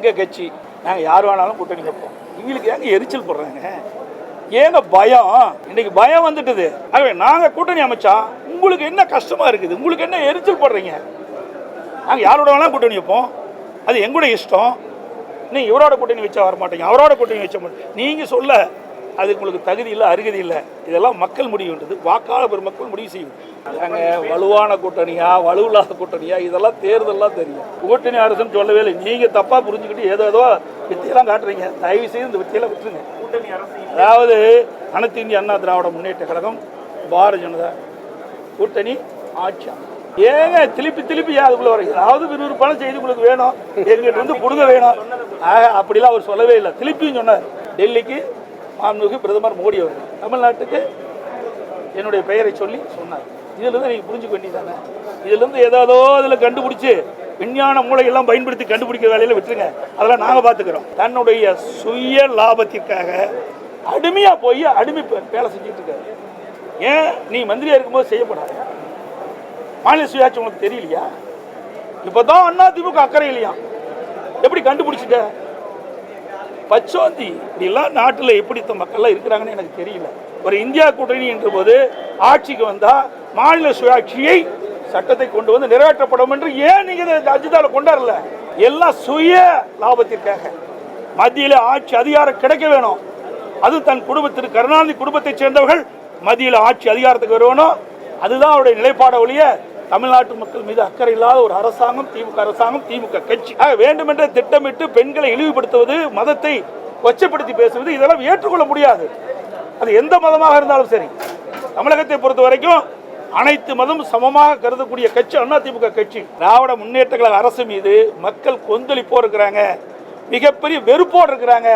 எங்கள் கட்சி? நாங்கள் யார் வேணாலும் கூட்டணி வைப்போம். இவங்களுக்கு ஏங்க எரிச்சல் போடுறாங்க? ஏங்க பயம்? இன்னைக்கு பயம் வந்துட்டுது. ஆகவே நாங்கள் கூட்டணி அமைச்சா உங்களுக்கு என்ன கஷ்டமாக இருக்குது? உங்களுக்கு என்ன எரிச்சல் போடுறீங்க? நாங்கள் யாரோட வேணாலும் கூட்டணி வைப்போம். அது எங்களோட இஷ்டம். நீ இவரோட கூட்டணி வச்சா வர மாட்டீங்க அவரோட கூட்டணி வச்ச மாட்டீங்க நீங்கள் சொல்ல அது உங்களுக்கு தகுதி இல்லை அருகதி இல்லை. இதெல்லாம் மக்கள் முடிவுன்றது. வாக்காளர் பெருமக்கள் முடிவு செய்யும். அதாங்க வலுவான கூட்டணியா வலுவில்லாத கூட்டணியா? இதெல்லாம் தேர்தல்லாம் தெரியும். கூட்டணி அரசுன்னு சொல்லவே இல்லை. நீங்கள் தப்பாக புரிஞ்சுக்கிட்டு ஏதோ ஏதோ வித்தியெல்லாம் காட்டுறீங்க. தயவு செய்து இந்த வித்தியெல்லாம் விட்டுருங்க. அதாவது அனைத்து இந்திய அண்ணா திராவிட முன்னேற்ற கழகம் பாரதிய ஜனதா கூட்டணி ஆட்சி ஏங்க திருப்பி திருப்பி அதுக்குள்ள வர ஏதாவது விறுவிறுப்பான செய்தி உங்களுக்கு வேணும். எங்கிட்ட இருந்து கொடுங்க வேணும். அப்படிலாம் அவர் சொல்லவே இல்லை. திருப்பியும் சொன்னார் டெல்லிக்கு மாண்புமிகு பிரதமர் மோடி அவர்கள். தமிழ்நாட்டுக்கு என்னுடைய பெயரை சொல்லி சொன்னார். இதிலிருந்து நீங்கள் புரிஞ்சுக்க வேண்டியதானே இதிலிருந்து ஏதாவதோ இதில் கண்டுபிடிச்சி விஞ்ஞான மூளையெல்லாம் பயன்படுத்தி கண்டுபிடிக்கிற வேலையில் விட்டுருங்க. அதெல்லாம் நாங்கள் பார்த்துக்கிறோம் தன்னுடைய சுய லாபத்திற்காக அடிமையாக போய் அடிமை வேலை செஞ்சுட்டு இருக்காரு. ஏன்? நீ மந்திரியாக இருக்கும்போது செய்யப்படாது மாநில சுயாட்சி உனக்கு தெரியலையா? இப்பதான் அண்ணா திமுக அக்கறை இல்லையா? எப்படி கண்டுபிடிச்சிட்ட? பச்சோந்தி இப்படிலாம் நாட்டில் எப்படி இந்த மக்கள்லாம் இருக்கிறாங்கன்னு எனக்கு தெரியல. ஒரு இந்தியா கூட்டணி என்ற போது ஆட்சிக்கு வந்தால் மாநில சுயாட்சியை சட்டத்தை கொண்டு வந்து நிறைவேற்றப்படும் என்று ஏன் நீங்க இந்த அஜிதால கொண்டாடல? எல்லாம் சுய லாபத்திற்காக. மத்தியில் ஆட்சி அதிகாரம் கிடைக்க வேணும். அது தன் குடும்பத்திற்கு கருணாநிதி குடும்பத்தைச் சேர்ந்தவர்கள் மத்தியில் ஆட்சி அதிகாரத்துக்கு வரணும் அதுதான் அவருடைய நிலைப்பாட ஒழிய தமிழ்நாட்டு மக்கள் மீது அக்கறை இல்லாத ஒரு அரசாங்கம் திமுக அரசாங்கம் திமுக கட்சி. வேண்டுமென்ற வேண்டுமென்றே திட்டமிட்டு பெண்களை இழிவுபடுத்துவது மதத்தை கொச்சப்படுத்தி பேசுவது இதெல்லாம் ஏற்றுக்கொள்ள முடியாது. அது எந்த மதமாக இருந்தாலும் சரி. தமிழகத்தை பொறுத்த வரைக்கும் அனைத்து மதமும் சமமாக கருதக்கூடிய கட்சி அதிமுக கட்சி. திராவிட முன்னேற்ற கழக அரசு மீது மக்கள் கொந்தளிப்போர் இருக்கிறாங்க. மிகப்பெரிய வெறுப்போடு இருக்கிறாங்க.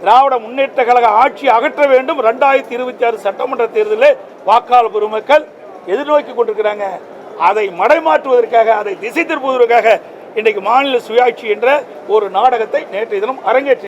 திராவிட முன்னேற்ற கழக ஆட்சி அகற்ற வேண்டும். ரெண்டாயிரத்தி இருபத்தி ஆறு சட்டமன்ற தேர்தலில் வாக்காளர் பெருமக்கள் எதிர்நோக்கி கொண்டிருக்கிறாங்க. அதை மடைமாற்றுவதற்காக அதை திசை திருப்புவதற்காக இன்றைக்கு மாநில சுயாட்சி என்ற ஒரு நாடகத்தை நேற்றைய தினம் அரங்கேற்றி